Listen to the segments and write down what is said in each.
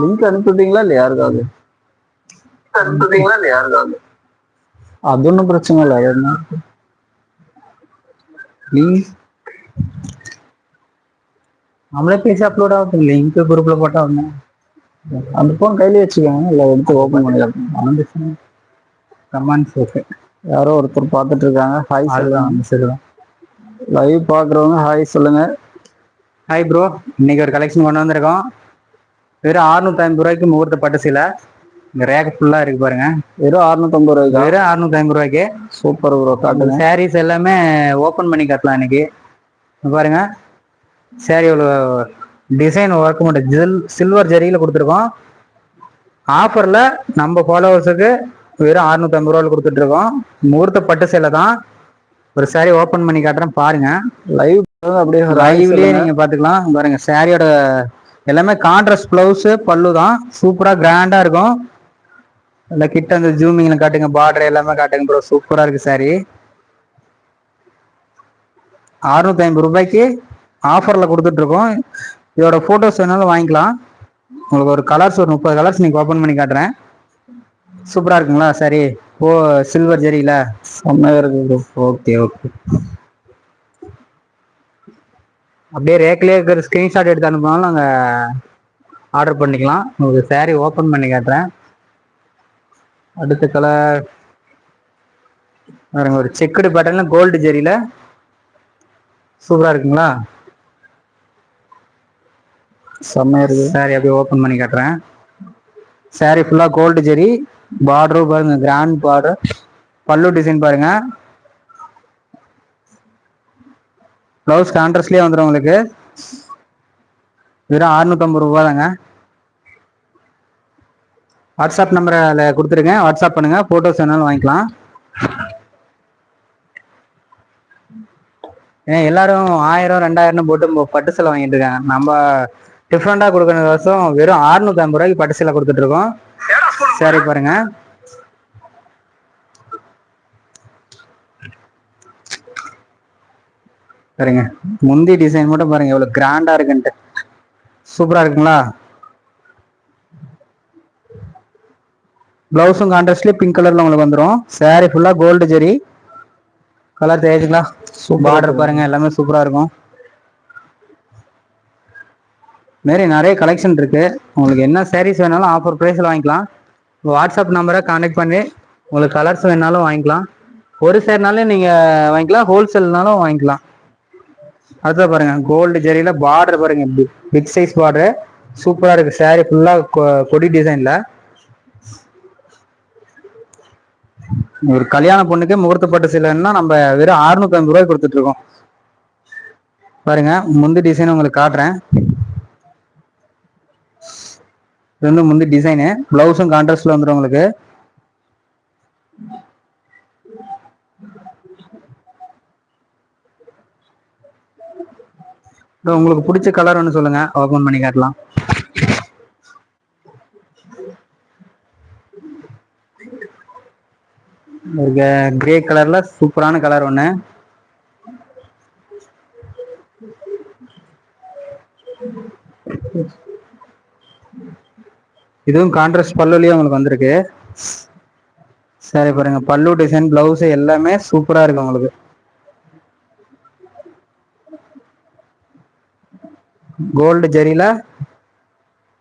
Link அனுப்பிவிட்டீங்களா இல்லையா யாருக்காவது? அனுப்புறீங்களா இல்லையா யாருக்காவது? அது ஒன்றும் பிரச்சனை இல்லை அது என்ன? லிங்க் நம்மளே பேசி அப்லோட் ஆகுது லிங்க் குரூப்ல போட்டா ஒன்றும் அந்த ஃபோன் கையில வச்சுக்கோங்க இல்லை எடுத்து ஓப்பன் பண்ணி கமெண்ட்ஸ் ஓகே யாரோ ஒருத்தர் பார்த்துட்டு இருக்காங்க. ஹாய் சொல்லுங்க. சரிதான் லைவ் பார்க்குறவங்க ஹாய் சொல்லுங்க. ஹாய் ப்ரோ இன்னைக்கு ஒரு கலெக்ஷன் கொண்டு வந்திருக்கோம். வெறும் 650 ஐம்பது ரூபாய்க்கு முகூர்த்த பட்டு சீலை. இந்த ரேக் ஃபுல்லா இருக்கு பாருங்க. வெறும் அறுநூத்தம்பது ரூபாய்க்கா? வெறும் 650 ஐம்பது ரூபாய்க்கு. சூப்பர் ப்ரோ காட்டுங்க. சாரீஸ் எல்லாமே ஓபன் பண்ணி காட்டலாம் இன்னைக்கு. இங்க பாருங்க. சாரியோட டிசைன் ஒர்க் மட்டும். ஜில் சில்வர் ஜரியில கொடுத்துருக்கோம். ஆஃபர்ல நம்ம ஃபாலோவர்ஸுக்கு வெறும் 650 ஐம்பது ரூபாயில் கொடுத்துட்டு இருக்கோம். முகூர்த்த பட்டு சேலை தான். ஒரு சாரி ஓபன் பண்ணி காட்டுறேன் பாருங்க. லைவ் அப்படியே லைவ்லயே சொல்லுங்க. நீங்க பாத்துக்கலாம். பாருங்க சாரியோட எல்லாமே கான்ட்ராஸ்ட் பிளவுஸ் பல்லு தான். சூப்பரா கிராண்டா இருக்கும். இல்ல கிட்ட அந்த ஜூமிங்ல காட்டுங்க பார்டர் எல்லாமே காட்டுங்க ப்ரோ சூப்பரா இருக்கு சாரி அறுநூத்தி ஐம்பது ரூபாய்க்கு ஆஃபர்ல கொடுத்துட்டு இருக்கோம் இதோட போட்டோஸ் வேணாலும் வாங்கிக்கலாம். உங்களுக்கு ஒரு கலர்ஸ் ஒரு முப்பது கலர்ஸ் நீங்க ஓபன் பண்ணி காட்டுறேன். சூப்பரா இருக்குங்களா சரி ஓ சில்வர் ஜெரியில செம்மையா இருக்கு ப்ரோ ஓகே ஓகே அப்படியே ரேக்லேயே இருக்கிற ஸ்க்ரீன்ஷாட் எடுத்து அனுப்பினாலும் நாங்கள் ஆர்டர் பண்ணிக்கலாம். உங்களுக்கு saree ஓப்பன் பண்ணி காட்டுறேன். அடுத்த கலர் பாருங்க ஒரு செக்குடு பேட்டர்னில் கோல்டு ஜெரியில் சூப்பராக இருக்குங்களா? செம்மையாக இருக்கு. சாரி அப்படியே ஓப்பன் பண்ணி காட்டுறேன். சாரி ஃபுல்லாக கோல்டு ஜெரி பார்டரும் பாருங்க கிராண்ட் பார்டர் பல்லு டிசைன் பாருங்கள் ப்ளவுஸ் கான்ட்ரஸ்ட்லேயே வந்துடும் உங்களுக்கு. வெறும் 650 ரூபா தாங்க வாட்ஸ்அப் நம்பரை அதில் கொடுத்துருங்க. வாட்ஸ்அப் பண்ணுங்கள் ஃபோட்டோஸ் வேணாலும் வாங்கிக்கலாம். ஏன் எல்லாரும் ஆயிரம் ரெண்டாயிரம்னு போட்டு பட்டு சேலை வாங்கிட்டு இருக்காங்க. நம்ம டிஃப்ரெண்ட்டாக கொடுக்குற வருஷம் வெறும் 650 ஐம்பது ரூபாய்க்கு பட்டு சேலை கொடுத்துட்ருக்கோம் சரி பாருங்கள் பாருங்க. முந்தி டிசைன் மட்டும் பாருங்க. எவ்வளவு கிராண்டா இருக்குன்ட்டு. சூப்பரா இருக்குங்களா? பிளவுஸும் கான்ட்ராஸ்ட்லயே பிங்க் கலர்ல உங்களுக்கு வந்துரும். Saree ஃபுல்லா கோல்டு ஜெரி கலர் தெரியுதுங்களா? பார்டர் பாருங்க. எல்லாமே சூப்பரா இருக்கும். மாரி நிறைய கலெக்ஷன் இருக்கு. உங்களுக்கு என்ன sarees வேணாலும் ஆஃபர் ப்ரைஸில் வாங்கிக்கலாம். வாட்ஸ்அப் நம்பரை கான்டாக்ட் பண்ணி உங்களுக்கு கலர்ஸ் வேணாலும் வாங்கிக்கலாம். ஒரு சேர்னாலும் நீங்க வாங்கிக்கலாம். ஹோல்சேல்னாலும் வாங்கிக்கலாம். அடுத்தது பாருங்க கோல்டு ஜெரியில பார்டர் பாருங்க பிக் சைஸ் பார்டர் சூப்பரா இருக்கு சாரி ஃபுல்லா கொடி டிசைன்ல ஒரு கல்யாண பொண்ணுக்கு முகூர்த்த பட்டு சிலைன்னா நம்ம வெறும் 650 ஐம்பது ரூபாய் கொடுத்துட்டு இருக்கோம் பாருங்க முந்தி டிசைன் உங்களுக்கு காட்டுறேன். இது வந்து முந்தி டிசைனு பிளவுஸும் கான்ட்ராஸ்ட்ல வந்துடும் உங்களுக்கு. உங்களுக்கு பிடிச்ச கலர் ஒன்று சொல்லுங்க. ஓபன் பண்ணி காட்டலாம். ஒரு கிரே கலர்ல சூப்பரான கலர் ஒன்று இதுவும் கான்ட்ராஸ்ட் பல்லுலயே உங்களுக்கு வந்திருக்கு. சரி பாருங்க. பல்லு டிசைன் பிளவுஸ் எல்லாமே சூப்பரா இருக்கு உங்களுக்கு. கோல்டு ஜெரியில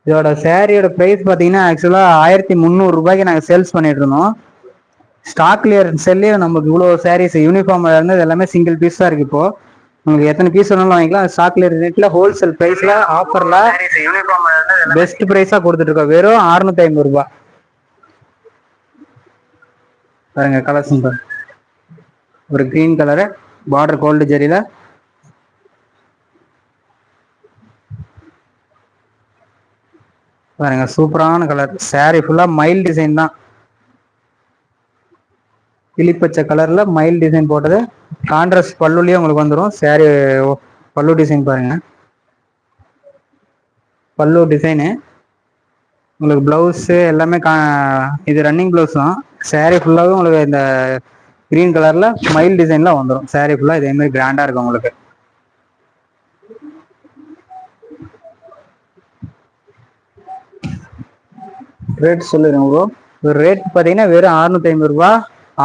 இதோட சேரீயோட ப்ரைஸ் பார்த்தீங்கன்னா ஆக்சுவலாக ஆயிரத்தி முந்நூறு ரூபாய்க்கு சேல்ஸ் பண்ணிட்டு இருந்தோம். ஸ்டாக் கிளியர் செல்லே நமக்கு இவ்வளோ சாரீஸ் யூனிஃபார்ம்ல இருந்து இது எல்லாமே சிங்கிள் பீஸ் தான் இருக்கு இப்போ. உங்களுக்கு எத்தனை பீஸ் வேணாலும் வாங்கிக்கலாம். ஸ்டாக் கிளியர் ரேட்டில் ஹோல்சேல் பிரைஸ்ல ஆஃபர்ல பெஸ்ட் பிரைஸா கொடுத்துட்டு இருக்கோம். வெறும் 650 ஐம்பது ரூபாய் பாருங்க கலர் சிம்பிள் ஒரு க்ரீன் கலரு பார்டர் கோல்டு ஜெரியில் பாருங்க சூப்பரான கலர் சாரி ஃபுல்லா மயில் டிசைன் தான். கிளிப்பச்சை கலர்ல மயில் டிசைன் போட்டது. கான்ட்ராஸ்ட் பல்லுலயே உங்களுக்கு வந்துடும் சாரி பல்லு டிசைன் பாருங்க. பல்லு டிசைனு உங்களுக்கு ப்ளவுஸு எல்லாமே கா இது ரன்னிங் பிளவுஸ் தான். Saree ஃபுல்லாகவே உங்களுக்கு இந்த க்ரீன் கலரில் மயில் டிசைன்லாம் வந்துடும் saree ஃபுல்லாக இதேமாதிரி கிராண்டாக இருக்கும் உங்களுக்கு. ரேட் சொல்லிடுறேன் ப்ரோ ஒரு ரேட் பார்த்தீங்கன்னா வெறும் அறுநூத்தி ஐம்பது ரூபா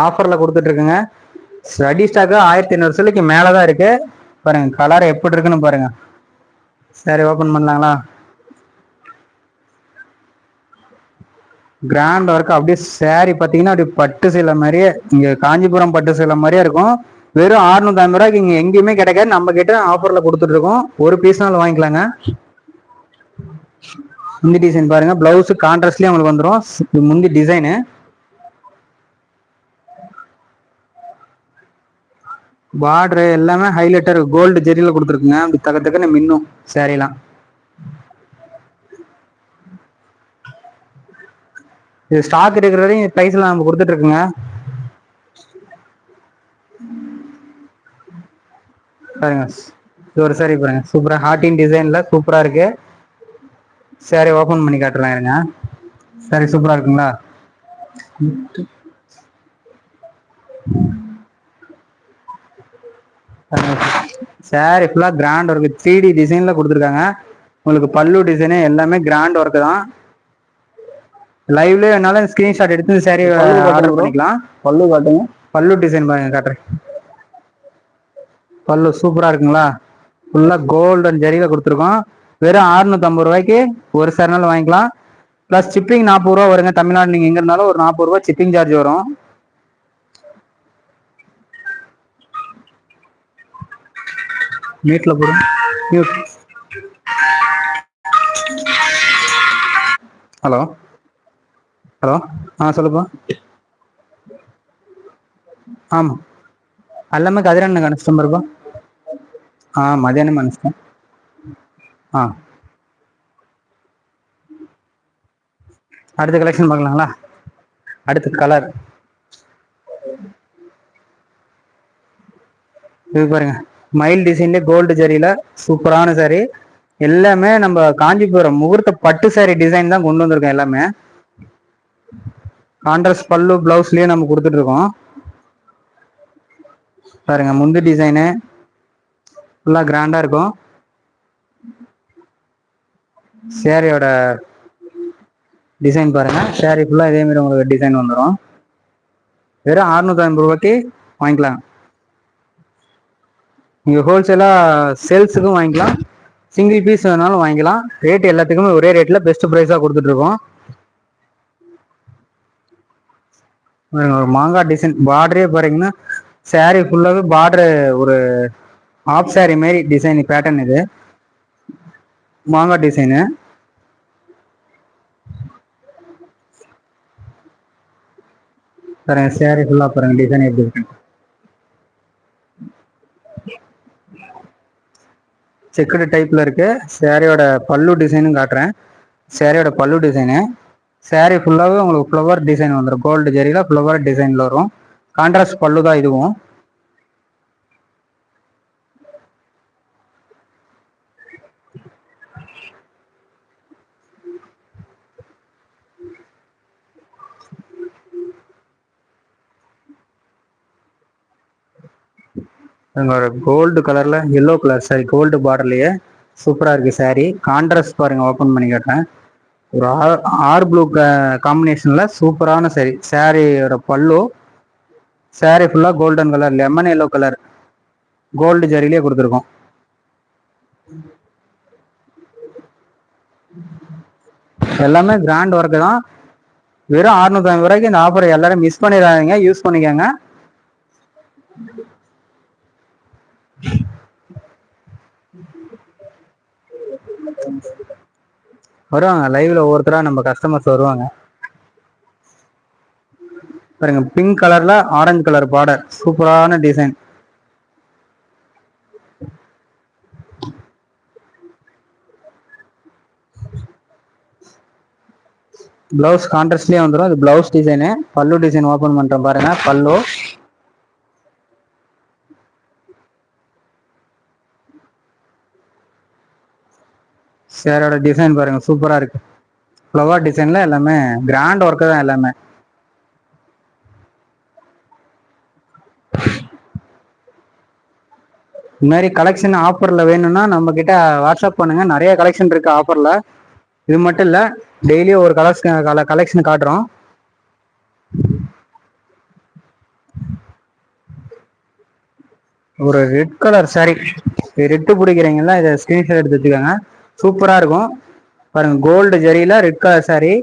ஆஃபரில் கொடுத்துட்டு இருக்குங்க ஸ்டாக்கு ஆயிரத்தி ஐநூறு சிலைக்கு மேலே தான் இருக்கு. பாருங்க கலர் எப்படி இருக்குன்னு பாருங்க. சரி ஓப்பன் பண்ணலாங்களா? கிராண்ட் ஒர்க் அப்படியே சேரீ பார்த்தீங்கன்னா அப்படியே பட்டு சீலை மாதிரியே இங்கே காஞ்சிபுரம் பட்டு சீலை மாதிரியே இருக்கும். வெறும் 650 ஐம்பது ரூபாய்க்கு இங்கே எங்கேயுமே கிடைக்காது. நம்ம கிட்ட ஆஃபரில் கொடுத்துட்டு இருக்கோம் ஒரு பீஸ்னாலும் வாங்கிக்கலாங்க. முந்தி டிசைன் பாருங்க. பிளவுஸ் கான்ட்ராஸ்ட்லயே உங்களுக்கு வந்துடும் இது முந்தி டிசைனு பார்டர் எல்லாமே ஹைலைட்டர் கோல்டு ஜெரியில் கொடுத்துருக்குங்க. அப்படி தக்க தக்கன்னு மின்னும் சேரீலாம் இது ஸ்டாக் இருக்கிற வரையும் ப்ரைஸ்ல நம்ம கொடுத்துட்டு இருக்குங்க. பாருங்க. இது ஒரு சாரி பாருங்க. சூப்பரா ஹார்டின் டிசைன்ல சூப்பரா இருக்கு. சாரி ஓபன் பண்ணி காட்டுறேன் இருங்க. சாரி சூப்பரா இருக்குங்களா? சாரி ஃபுல்லா கிராண்ட் ஒர்க் த்ரீ டி டிசைன்ல கொடுத்துருக்காங்க. உங்களுக்கு பல்லு டிசைனு எல்லாமே கிராண்ட் ஒர்க் தான். லைவ்ல என்னால ஸ்கிரீன்ஷாட் எடுத்து சாரி ஆர்டர். பண்ணிக்கலாம். பல்லு காட்டுங்க. பல்லு டிசைன் பாருங்க காட்டுறேன். பல்லு சூப்பரா இருக்குங்களா? ஃபுல்லா கோல்டன் ஜரியில கொடுத்துருக்கோம். வெறும் அறுநூத்தம்பது ரூபாய்க்கு ஒரு சரணல் வாங்கிக்கலாம். ப்ளஸ் சிப்பிங் நாற்பது ரூபா வருங்க. தமிழ்நாடு நீங்கள் எங்கே இருந்தாலும் ஒரு நாற்பது ரூபா சிப்பிங் சார்ஜ் வரும். மீட்டில் போடும் ஹலோ ஹலோ ஆ சொல்லுப்பா. ஆமாம் எல்லாமே கதிரான கனெக்ஷன் ஆ மதியானம் மனுஷன் ஆ. அடுத்த கலெக்ஷன் பார்க்கலாங்களா? அடுத்த கலர் இது பாருங்க. மயில் டிசைன்லேயே கோல்டு ஜரியில சூப்பரான சாரி எல்லாமே நம்ம காஞ்சிபுரம் முகூர்த்த பட்டு சாரி டிசைன் தான் கொண்டு வந்திருக்கோம் எல்லாமே. கான்ட்ராஸ்ட் பல்லு பிளவுஸ்லயே நம்ம கொடுத்துட்டு இருக்கோம். பாருங்க முந்து டிசைனு ஃபுல்லாக கிராண்டா இருக்கும். சேரீயோட டிசைன் பாருங்க. சேரீ ஃபுல்லாக இதே மாதிரி உங்களுக்கு டிசைன் வந்துடும் வெறும் 650 ஐம்பது ரூபாய்க்கு வாங்கிக்கலாம். நீங்கள் ஹோல்சேலாக சேல்ஸுக்கும் வாங்கிக்கலாம். சிங்கிள் பீஸ் வேணாலும் வாங்கிக்கலாம். ரேட் எல்லாத்துக்குமே ஒரே ரேட்டில் பெஸ்ட் ப்ரைஸாக கொடுத்துட்ருக்கோம் ஒரு மாங்காய் டிசைன் பார்டரே பாருங்கன்னா சேரீ ஃபுல்லாகவே பார்டரு ஒரு ஆஃப் சேரீ மாரி டிசைன் பேட்டர்ன் இது. மாங்காய் டிசைனு பாருங்க சேரீ ஃபுல்லாக பாருங்க டிசைன் எப்படி இருக்கு செக்குடு டைப்ல இருக்கு. சேரீயோட பல்லு டிசைனும் காட்டுறேன். சேரீயோட பல்லு டிசைனு சேரீ ஃபுல்லாகவே உங்களுக்கு ஃப்ளவர் டிசைன் வந்துடும் கோல்டு ஜெரியில் ஃப்ளவர் டிசைனில் வரும். கான்ட்ராஸ்ட் பல்லு தான் இதுவும். ஒரு கோல்டு கலர்ல எல்லோ கலர் சாரி கோல்டு பார்டர்லயே சூப்பரா இருக்கு saree. கான்ட்ராஸ்ட் பாருங்க ஓபன் பண்ணி காட்டுறேன். ஒரு ஆர் ஆர் ப்ளூ காம்பினேஷன்ல சூப்பரான saree. சாரியோட பல்லு. Saree ஃபுல்லா golden colour lemon yellow colour gold ஜரிலேயே கொடுத்துருக்கோம். எல்லாமே கிராண்ட் ஒர்க்கு தான். வெறும் 650 ஐம்பது ரூபாய்க்கு இந்த ஆஃபர் எல்லாரும் மிஸ் பண்ணிடாதீங்க யூஸ் பண்ணிக்கோங்க. வருவாங்க. லைவ்ல ஒவ்வொருத்தரா நம்ம கஸ்டமர்ஸ் வருவாங்க. பாருங்க பிங்க் கலர்ல ஆரஞ்சு கலர் பார்டர் சூப்பரான டிசைன் பிளவுஸ் கான்ட்ராஸ்ட்லயே வந்துடும் இது பிளவுஸ் டிசைனு பல்லு டிசைன் ஓபன் பண்றேன் பாருங்க. பல்லு. சேரோட டிசைன் பாருங்க சூப்பரா இருக்கு. ஃப்ளவர் டிசைன்ல எல்லாமே கிராண்ட் ஒர்க்கு தான் எல்லாமே. இந்த மாதிரி கலெக்ஷன் ஆஃபரில் வேணும்னா நம்ம கிட்ட வாட்ஸ்அப் பண்ணுங்க. நிறைய கலெக்ஷன் இருக்கு ஆஃபரில் இது மட்டும் இல்லை டெய்லியும் ஒரு கலர்ஸ் கலெக்ஷன் காட்டுறோம். ஒரு ரெட் கலர் சாரி ரெட்டு பிடிக்கிறீங்களா? இதை ஸ்கிரீன்ஷாட் எடுத்து வச்சுக்கோங்க. சூப்பரா இருக்கும். பாருங்க gold ஜரியில red colour saree.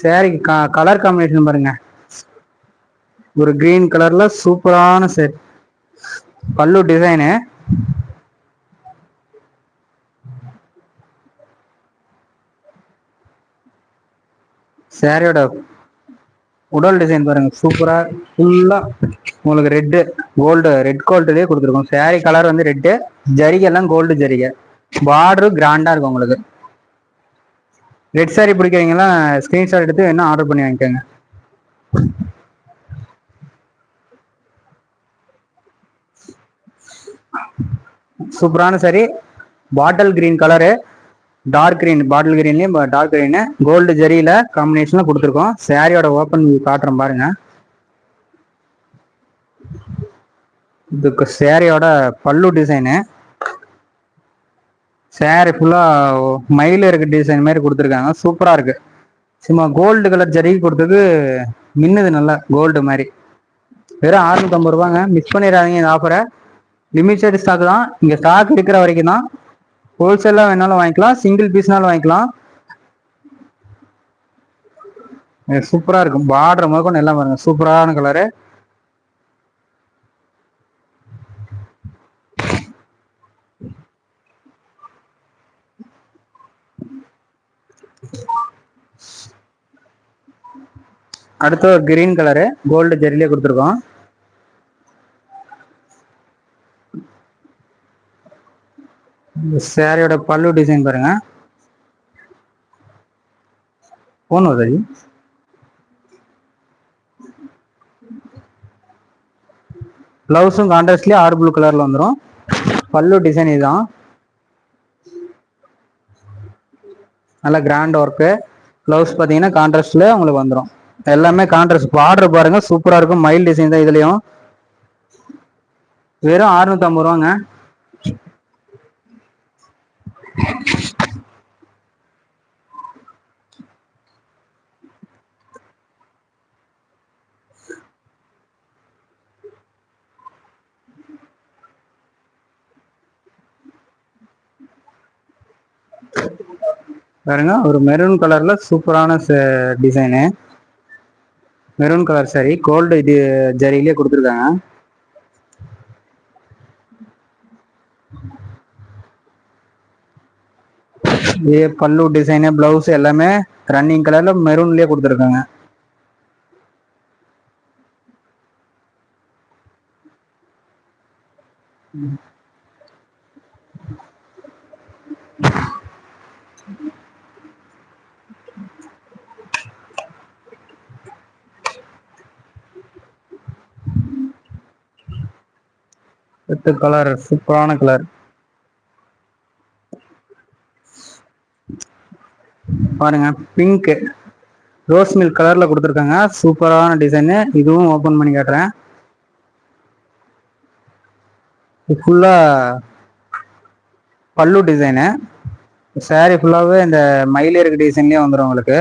Saree colour combination பாருங்க. ஒரு கிரீன் கலர்ல சூப்பரான செட் பல்லு டிசைனு சாரியோட உடல் டிசைன் பாருங்க சூப்பரா ஃபுல்லா உங்களுக்கு ரெட்டு கோல்டு ரெட் கோல்டுலயே கொடுத்துருக்கோம். சாரி கலர் வந்து ரெட்டு ஜரிகை எல்லாம் கோல்டு ஜரிகை. பார்டரும் கிராண்டா இருக்கும் உங்களுக்கு. ரெட் சாரி பிடிக்கிறவங்கலாம் ஸ்கிரீன்ஷாட் எடுத்து என்ன ஆர்டர் பண்ணி வாங்கிக்கோங்க. சூப்பரான saree. Bottle green colour dark green bottle கிரீன்லயும் dark green gold ஜரியில காம்பினேஷன்ல கொடுத்துருக்கோம். சாரியோட ஓப்பன் காட்டுறேன் பாருங்க. இதுக்கு சாரியோட பல்லு டிசைனு சாரி ஃபுல்லா மயில் இருக்க டிசைன் மாதிரி கொடுத்துருக்காங்க. சூப்பரா இருக்கு. சும்மா கோல்டு கலர் ஜரிகை கொடுத்தது மின்னுது நல்லா கோல்டு மாதிரி. வெறும் 650 ரூபாங்க. மிஸ் பண்ணிடாதீங்க இந்த ஆஃபரை லிமிட்டட் ஸ்டாக் தான். இங்கே ஸ்டாக் இருக்கிற வரைக்கும் தான். ஹோல்சேலாக வேணாலும் வாங்கிக்கலாம். சிங்கிள் பீஸ்னாலும் வாங்கிக்கலாம். சூப்பராக இருக்கும். பார்டர் முதற்கொண்டு எல்லாம் பாருங்க. சூப்பரான கலரு அடுத்து ஒரு கிரீன் கலரு கோல்டு ஜெரிலே கொடுத்துருக்கோம். இந்த சாரியோட பல்லு டிசைன் பாருங்க. போன் வருது பிளவுஸும் கான்ட்ராஸ்ட்லேயே ஆர் ப்ளூ கலரில் வந்துடும் பல்லு டிசைன் இதுதான். நல்ல கிராண்ட் ஒர்க்கு பிளவுஸ் பார்த்தீங்கன்னா கான்ட்ராஸ்ட்லேயே உங்களுக்கு வந்துடும் எல்லாமே கான்ட்ராஸ்ட் பார்டர் பாருங்க சூப்பராக இருக்கும். மைல் டிசைன் தான் இதுலையும். வெறும் 650 ரூபாங்க. பாருங்க ஒரு மெரூன் கலர்ல சூப்பரான design maroon colour saree gold இது ஜரியிலே கொடுத்துருக்காங்க. இதே பல்லு டிசைனு பிளவுஸ் எல்லாமே ரன்னிங் கலர்ல மெரூன்லயே கொடுத்துருக்காங்க. பட்டு கலர் சூப்பரான கலர் பாருங்க பிங்க் ரோஸ் மில்க் கலர்ல கொடுத்துருக்காங்க. சூப்பரான டிசைனு இதுவும் ஓபன் பண்ணி காட்டுறேன். இது ஃபுல்லா பல்லு டிசைனு சாரி ஃபுல்லாவே இந்த மயிலேருக்கு டிசைன்லயே வந்துடும் உங்களுக்கு.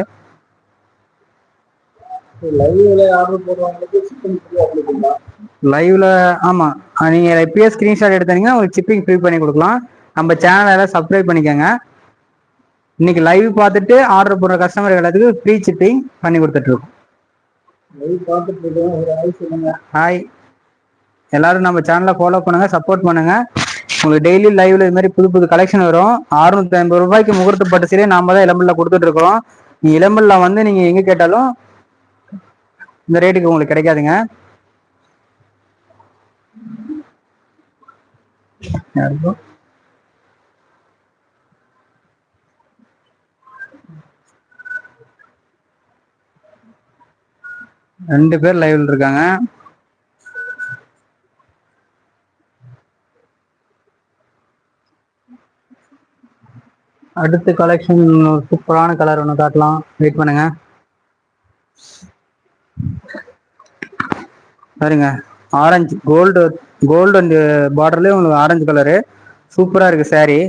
லைவ்ல ஆர்டர் போடுறவங்களுக்கு லைவ்ல ஆமா. நீங்க இப்பயே ஸ்கிரீன்ஷாட் எடுத்தீங்கன்னா உங்களுக்கு சிப்பிங் ஃப்ரீ பண்ணி கொடுக்கலாம். நம்ம சேனலை சப்ஸ்கிரைப் பண்ணிக்கோங்க. இன்னைக்கு லைவ் பார்த்துட்டு ஆர்டர் போடுற கஸ்டமர் எல்லாத்துக்கும் ஃப்ரீ சிப்பிங் பண்ணி கொடுத்துட்டு இருக்கோம். ஹாய் எல்லாரும் நம்ம சேனலை ஃபாலோ பண்ணுங்க சப்போர்ட் பண்ணுங்க. உங்களுக்கு டெய்லி லைவ்ல இது மாதிரி புது புது கலெக்ஷன் வரும். 650 ஐம்பது ரூபாய்க்கு முகூர்த்த பட்டு சீரே நாம தான் இளம்பல்ல கொடுத்துட்டு இருக்கிறோம் நீ இளம்பல்ல வந்து நீங்க எங்க கேட்டாலும் இந்த ரேட்டுக்கு உங்களுக்கு கிடைக்காதுங்க. யாருக்கோ? ரெண்டு பேர் லைவ்ல இருக்காங்க. அடுத்த கலெக்ஷன் சூப்பரான கலர் ஒன்று காட்டலாம். வெயிட் பண்ணுங்க. பாருங்க. ஆரஞ்சு கோல்டு கோல்டு அண்ட் பார்டர்லேயே உங்களுக்கு ஆரஞ்சு கலரு சூப்பராக இருக்குது சாரீ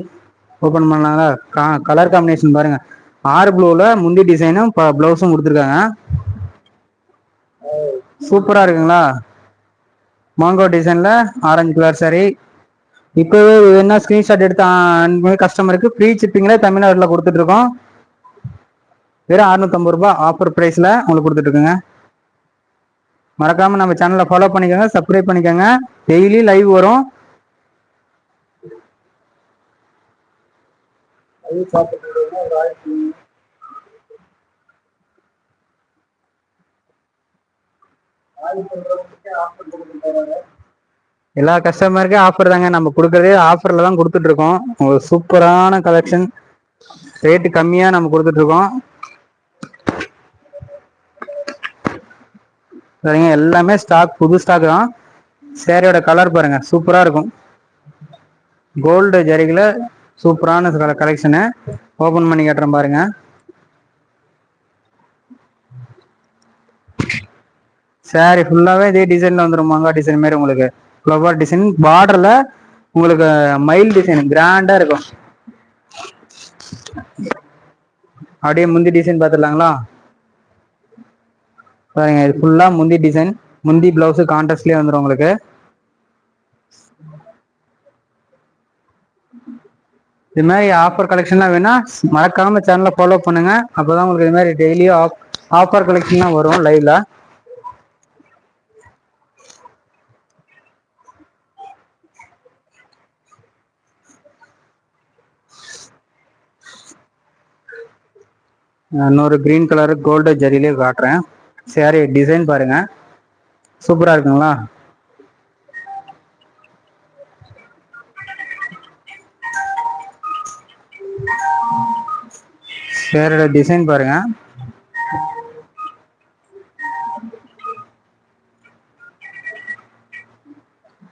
ஓப்பன் பண்ணாங்களா பண்ணலாங்களா கலர் காம்பினேஷன் பாருங்கள் ஆறு ப்ளூவில் முந்தி டிசைனும் பிளவுஸும் கொடுத்துருக்காங்க. சூப்பராக இருக்குங்களா? மாங்கோ டிசைனில் ஆரஞ்சு கலர் saree. இப்போவே என்ன ஸ்க்ரீன்ஷாட் எடுத்து கஸ்டமருக்கு ஃப்ரீ சிப்பிங்களே தமிழ்நாட்டில் கொடுத்துட்ருக்கோம் வெறும் அறுநூத்தம்பது ரூபாய் ஆஃபர் ப்ரைஸில் உங்களுக்கு கொடுத்துட்டு மறக்காம நம்ம சேனலை ஃபாலோ பண்ணிக்கோங்க சப்ஸ்கிரைப் பண்ணிக்கோங்க. டெய்லி லைவ் வரும். எல்லா கஸ்டமருக்கும் ஆஃபர் தாங்க. நம்ம கொடுக்குறதே ஆஃபர்ல தான் கொடுத்துட்ருக்கோம் உங்களுக்கு சூப்பரான கலெக்ஷன் ரேட்டு கம்மியா நம்ம இருக்கோம். சரிங்க எல்லாமே ஸ்டாக் புது ஸ்டாக் தான். சேரீயோட கலர் பாருங்க சூப்பரா இருக்கும். கோல்டு ஜரிகில சூப்பரான கலெக்ஷனு ஓபன் பண்ணி காட்டுறேன் பாருங்க. சாரி ஃபுல்லாவே இதே டிசைன்ல வந்துடும் மங்கா டிசைன் மாரி உங்களுக்கு. ஃப்ளவர் டிசைன் பார்டரில் உங்களுக்கு மயில் டிசைன் கிராண்டா இருக்கும். அப்படியே முந்தி டிசைன் பார்த்துடலாங்களா? பாருங்க இது ஃபுல்லா முந்தி டிசைன் முந்தி பிளவுஸ் கான்ட்ராஸ்ட்லயே வந்துடும் உங்களுக்கு. இது மாதிரி ஆஃபர் கலெக்ஷன்லாம் வேணா மறக்காம சேனலை ஃபாலோ பண்ணுங்க. அப்பதான் உங்களுக்கு இது மாதிரி டெய்லியும் ஆஃபர் கலெக்ஷன்லாம் வரும் லைவ்ல இன்னொரு கிரீன் கலர் கோல்டு ஜரிலே காட்டுறேன். சாரி டிசைன் பாருங்க. சூப்பரா இருக்குங்களா? சேரோட டிசைன் பாருங்க.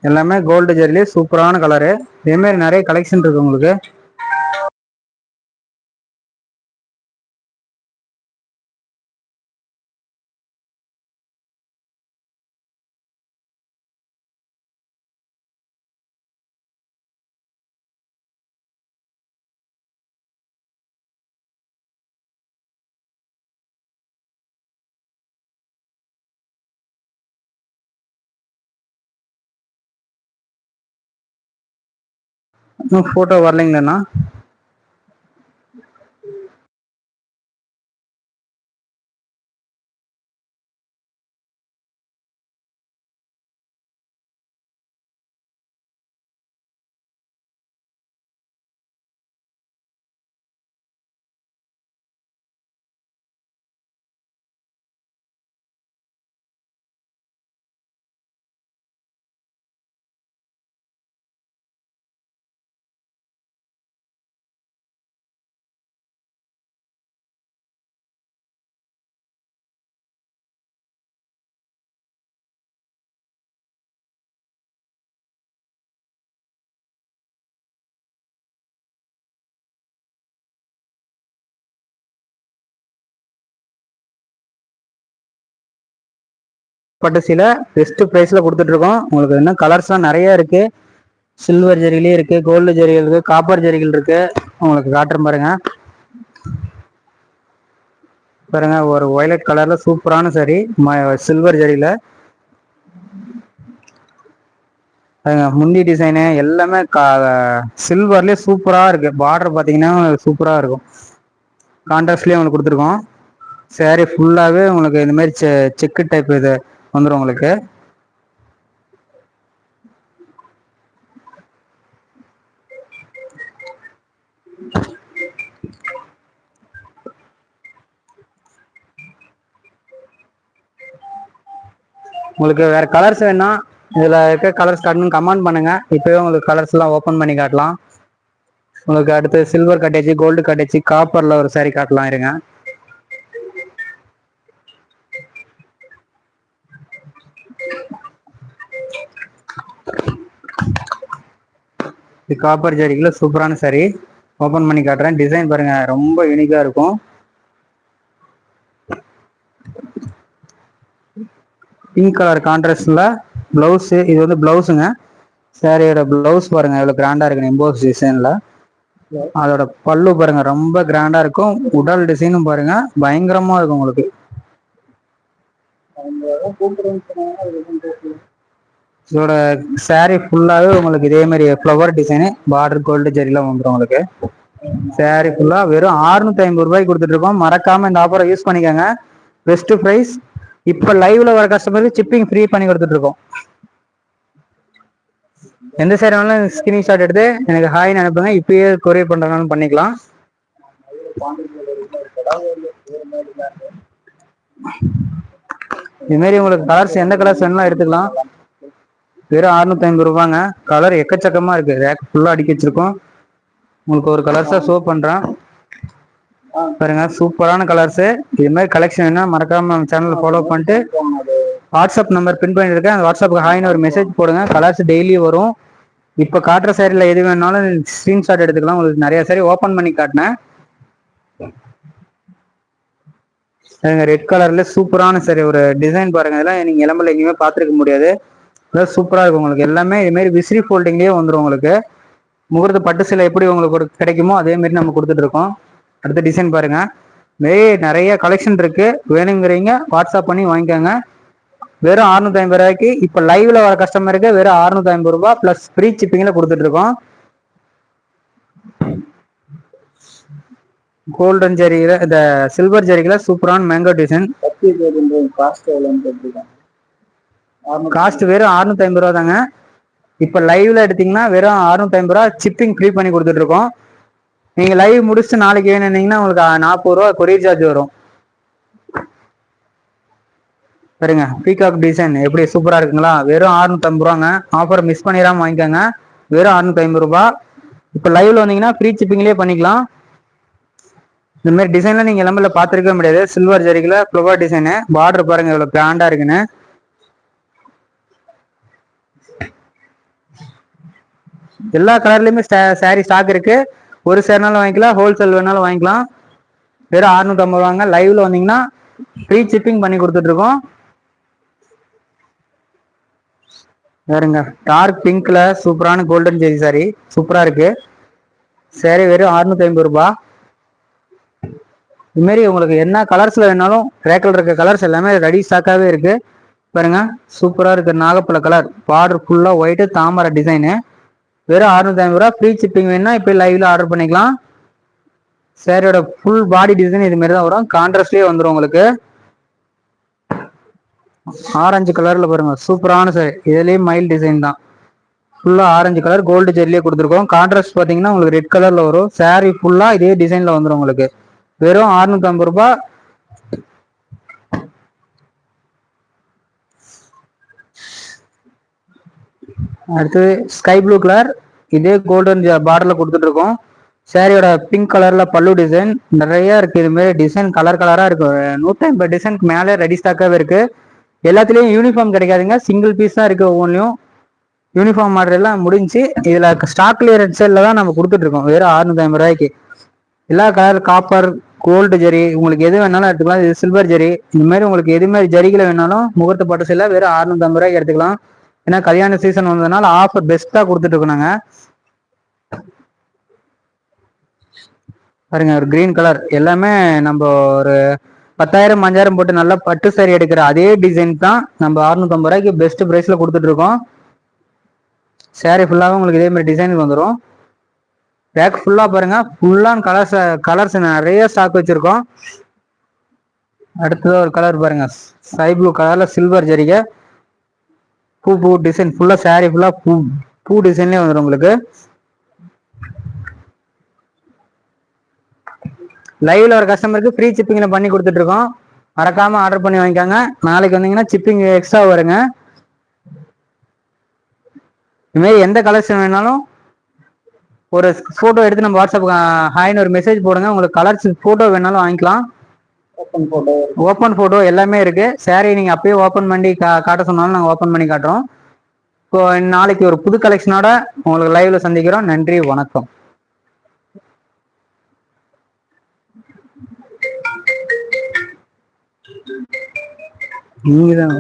எல்லாமே கோல்டு ஜெர்லி சூப்பரான கலரு இதே மாதிரி நிறைய கலெக்ஷன் இருக்கு உங்களுக்கு. இன்னும் ஃபோட்டோ வரலைங்களேண்ணா. பட்டு சில பெஸ்ட் ப்ரைஸில் கொடுத்துட்ருக்கோம். உங்களுக்கு இன்னும் கலர்ஸ்லாம் நிறைய இருக்குது சில்வர் ஜரிகிலே இருக்குது கோல்டு ஜரிகள் இருக்குது காப்பர் ஜரிகள் இருக்குது உங்களுக்கு காட்டுறேன் பாருங்க. பாருங்க ஒரு ஒயலட் கலரில் சூப்பரான சரி. சில்வர் ஜரியில். பாருங்க முந்தி டிசைனு எல்லாமே சில்வர்லேயே சூப்பராக இருக்குது பார்டர் பார்த்தீங்கன்னா சூப்பராக இருக்கும். கான்ட்ராஸ்ட்லயே உங்களுக்கு கொடுத்துருக்கோம். சேரீ ஃபுல்லாகவே உங்களுக்கு இந்த மாதிரி செக்கு டைப் இது. வந்துடும் உங்களுக்கு. உங்களுக்கு வேற கலர்ஸ் வேணா இதில் இருக்க கலர்ஸ் காட்டணும்னு கமெண்ட் பண்ணுங்க. இப்போவே உங்களுக்கு கலர்ஸ் எல்லாம் பண்ணி காட்டலாம். உங்களுக்கு அடுத்து சில்வர் கட்டேஜ் கோல்டு கட்டேஜ் காப்பரில் ஒரு சாரி காட்டலாம் இருங்க. இது காப்பர் ஜரிக்கில் சூப்பரான saree. ஓப்பன் பண்ணி காட்டுறேன். டிசைன் பாருங்கள் ரொம்ப யூனிக்காக இருக்கும். பிங்க் கலர் கான்ட்ராஸ்டில் ப்ளவுஸு இது வந்து ப்ளவுஸுங்க சாரியோட ப்ளவுஸ் பாருங்க எவ்வளோ கிராண்டாக இருக்கு எம்போஸ் டிசைனில் அதோட பல்லு பாருங்க ரொம்ப கிராண்டாக இருக்கும். உடல் டிசைனும் பாருங்க பயங்கரமாக இருக்கும் உங்களுக்கு. இதோட saree ஃபுல்லாவே உங்களுக்கு இதே மாதிரி ஃப்ளவர் டிசைனு பார்டர் கோல்டு ஜெரிலாம் வந்துடும் உங்களுக்கு. Saree ஃபுல்லா வெறும் 650 ஐம்பது ரூபாய்க்கு கொடுத்துட்டு இருக்கோம். மறக்காம இந்த ஆஃபரை யூஸ் பண்ணிக்கோங்க. பெஸ்ட் ப்ரைஸ் இப்போ லைவ்ல வர கஸ்டமருக்கு சிப்பிங் ஃப்ரீ பண்ணி கொடுத்துட்டு இருக்கோம். எந்த சேரீ வேணாலும் ஸ்கிரீன்ஷாட் எடுத்து எனக்கு ஹாய்னு அனுப்புங்க. இப்பயே கொரியர் பண்றதுனாலும் பண்ணிக்கலாம். இது மாதிரி உங்களுக்கு கலர்ஸ் எந்த கலர்ஸ் வேணாலும் எடுத்துக்கலாம். வெறும் 650 ஐம்பது ரூபாங்க. கலர் எக்கச்சக்கமா இருக்கு. ரேக் ஃபுல்லா அடிக்க வச்சிருக்கோம். உங்களுக்கு ஒரு கலர்ஸா ஷோ பண்றேன். பாருங்க சூப்பரான கலர்ஸ் இது மாதிரி கலெக்ஷன் என்ன மறக்காம நம்ம சேனல் ஃபாலோ பண்ணிட்டு வாட்ஸ்அப் நம்பர் பின் பண்ணியிருக்கேன். அந்த வாட்ஸ்அப்புக்கு ஹாய்னு ஒரு மெசேஜ் போடுங்க. கலர்ஸ் டெய்லி வரும். இப்போ காட்டுற சேரீல எது வேணாலும் ஸ்க்ரீன்ஷாட் எடுத்துக்கலாம். உங்களுக்கு நிறைய சாரி ஓப்பன் பண்ணி காட்டினேன். ரெட் கலர்ல சூப்பரான சாரி ஒரு டிசைன் பாருங்க. இதெல்லாம் நீங்க இளம்பல எங்கேயுமே பார்த்துருக்க முடியாது. அதாவது சூப்பராக இருக்கும் உங்களுக்கு. எல்லாமே இதுமாரி விசிறி ஃபோல்டிங்லேயே வந்துடும் உங்களுக்கு. முகூர்த்த பட்டு சிலை எப்படி உங்களுக்கு ஒரு கிடைக்குமோ அதேமாரி நம்ம கொடுத்துட்டு இருக்கோம். அடுத்த டிசைன் பாருங்கள் மே நிறைய கலெக்ஷன் இருக்குது வேணுங்கிறீங்க வாட்ஸ்அப் பண்ணி வாங்கிக்கோங்க. வெறும் 650 ஐம்பது ரூபாய்க்கு இப்போ லைவ்ல வர கஸ்டமருக்கு வெறும் 650 ஐம்பது ரூபாய் பிளஸ் ஃப்ரீ சிப்பிங்ல கொடுத்துட்டு இருக்கோம். கோல்டன் ஜெரியில் இந்த சில்வர் ஜரிகில சூப்பரான மேங்கோ டிசைன் காஸ்ட் வெறும் 650 ஐம்பது ரூபா தாங்க இப்போ லைவ்ல எடுத்தீங்கன்னா வெறும் 650 ஐம்பது ரூபா சிப்பிங் ஃப்ரீ பண்ணி கொடுத்துட்டு இருக்கோம் நீங்க லைவ் முடிச்சுட்டு நாளைக்கு வேணும்னீங்கன்னா உங்களுக்கு நாற்பது ரூபா கொரியர் சார்ஜ் வரும். சரிங்க பீகாக் டிசைன் எப்படி சூப்பரா இருக்குங்களா? வெறும் 650 ஐம்பது ரூபாங்க. ஆஃபர் மிஸ் பண்ணிடாம வாங்கிக்கோங்க. வெறும் 650 ஐம்பது ரூபாய் இப்போ லைவ்ல வந்தீங்கன்னா ஃப்ரீ சிப்பிங்லேயே பண்ணிக்கலாம். இந்த மாதிரி டிசைன்லாம் நீங்க எல்லாமே பார்த்துருக்க முடியாது. சில்வர் ஜரிகில் ஃப்ளவர் டிசைனு பார்டர் பாருங்க இவ்வளோ கிராண்டா இருக்குன்னு. எல்லா கலர்லயுமே சாரி ஸ்டாக் இருக்கு. ஒரு சேர்னாலும் வாங்கிக்கலாம் ஹோல்சேல் வேணாலும் வாங்கிக்கலாம். வெறும் 650 ஐம்பது ரூபாங்க லைவ்ல வந்தீங்கன்னா ஃப்ரீ சிப்பிங் பண்ணி கொடுத்துட்டு இருக்கோம் வேறுங்க டார்க் பிங்க்ல சூப்பரான கோல்டன் ஜெரி சாரி சூப்பரா இருக்கு. சாரி வெறும் 650 ஐம்பது ரூபா இதுமாரி உங்களுக்கு என்ன கலர்ஸ்ல வேணாலும் ரேக்கில் இருக்க கலர்ஸ் எல்லாமே ரெடி ஸ்டாக்காவே இருக்கு. பாருங்க சூப்பரா இருக்கு. நாகப்பழ கலர் பார்டர் ஃபுல்லா ஒயிட்டு தாமரை டிசைனு வெறும் 650 ஐம்பது ரூபா ஃப்ரீ ஷிப்பிங் வேணும்னா இப்போ லைவ்ல ஆர்டர் பண்ணிக்கலாம். சாரியோட ஃபுல் பாடி டிசைன் இது மாதிரி தான் வரும். கான்ட்ராஸ்ட்லேயே வந்துடும் உங்களுக்கு. ஆரஞ்சு கலர்ல பாருங்க சூப்பரான சாரி இதுலயே மைல் டிசைன் தான். ஃபுல்லா ஆரஞ்சு கலர் கோல்டு ஜெல்லியே கொடுத்துருக்கோம். கான்ட்ராஸ்ட் பாத்தீங்கன்னா உங்களுக்கு ரெட் கலர்ல வரும். சாரி ஃபுல்லா இதே டிசைன்ல வந்துடும் உங்களுக்கு. வெறும் 650 ஐம்பது ரூபாய் அடுத்தது ஸ்கை ப்ளூ கலர். இதே கோல்டன் பார்டர்ல கொடுத்துட்டு இருக்கோம் சாரியோட பிங்க் கலர்ல பல்லு டிசைன் நிறைய இருக்கு. இது மாதிரி டிசைன் கலர் கலரா இருக்கு. நூற்றி ஐம்பது டிசைனுக்கு மேலே ரெடி ஸ்டாக்காகவே இருக்கு. எல்லாத்துலேயும் யூனிஃபார்ம் கிடைக்காதுங்க. சிங்கிள் பீஸ் தான் இருக்கு ஒவ்வொன்றையும் யூனிஃபார்ம் ஆர்டர் எல்லாம் முடிஞ்சு இதுல ஸ்டாக் கிளியரன்ஸ் சேல்ல தான் நம்ம கொடுத்துட்டு இருக்கோம் வெறும் 650 ஐம்பது ரூபாய்க்கு. எல்லா கலர் காப்பர் கோல்டு ஜரி உங்களுக்கு எது வேணாலும் எடுத்துக்கலாம். இது சில்வர் ஜரி. இந்த மாதிரி உங்களுக்கு எது மாதிரி ஜரிகளை வேணாலும் முகூர்த்த பட்டு சேலை வெறும் 650 ஐம்பது ரூபாய்க்கு எடுத்துக்கலாம். ஏன்னா கல்யாண சீசன் வந்ததுனால ஆஃபர் பெஸ்ட்டா கொடுத்துட்டு இருக்கோம் பாருங்க ஒரு கிரீன் கலர் எல்லாமே நம்ம ஒரு பத்தாயிரம் அஞ்சாயிரம் போட்டு நல்லா பட்டு சேரீ எடுக்கிற அதே டிசைன் தான் நம்ம 650 ரூபாய்க்கு பெஸ்ட் பிரைஸ்ல கொடுத்துட்டு இருக்கோம் saree ஃபுல்லாவே உங்களுக்கு இதே மாதிரி டிசைன் வந்துடும் ரேக் ஃபுல்லா பாருங்க. ஃபுல்லான கலர்ஸ் கலர்ஸ் நிறைய ஸ்டாக் வச்சிருக்கோம். அடுத்தது ஒரு கலர் பாருங்க. ஸ்கை ப்ளூ கலர்ல சில்வர் ஜரிகை பூ பூ டிசைன் ஃபுல்லா சாரீ ஃபுல்லா பூ பூ டிசைன்லயே வந்துடும் உங்களுக்கு. லைவ்ல ஒரு கஸ்டமருக்கு ஃப்ரீ சிப்பிங்ல பண்ணி கொடுத்துட்டு இருக்கோம். மறக்காம ஆர்டர் பண்ணி வாங்கிக்கோங்க. நாளைக்கு வந்தீங்கன்னா சிப்பிங் எக்ஸ்ட்ரா வருங்க. இதுமாரி எந்த கலெக்ஷன் வேணாலும் ஒரு ஃபோட்டோ எடுத்து நம்ம வாட்ஸ்அப்புக்கு ஹாய்னு ஒரு மெசேஜ் போடுங்க. உங்களுக்கு கலர்ஸ் ஃபோட்டோ வேணாலும் வாங்கிக்கலாம். ஓப்பன் ஃபோட்டோ எல்லாமே இருக்கு. சாரி நீங்க அப்பயே ஓப்பன் பண்ணி கா- காட்ட சொன்னாலும் நாங்கள் ஓப்பன் பண்ணி காட்டுறோம். இப்போ நாளைக்கு ஒரு புது கலெக்ஷனோட உங்களுக்கு லைவ்ல சந்திக்கிறோம். நன்றி வணக்கம். நீங்க தான்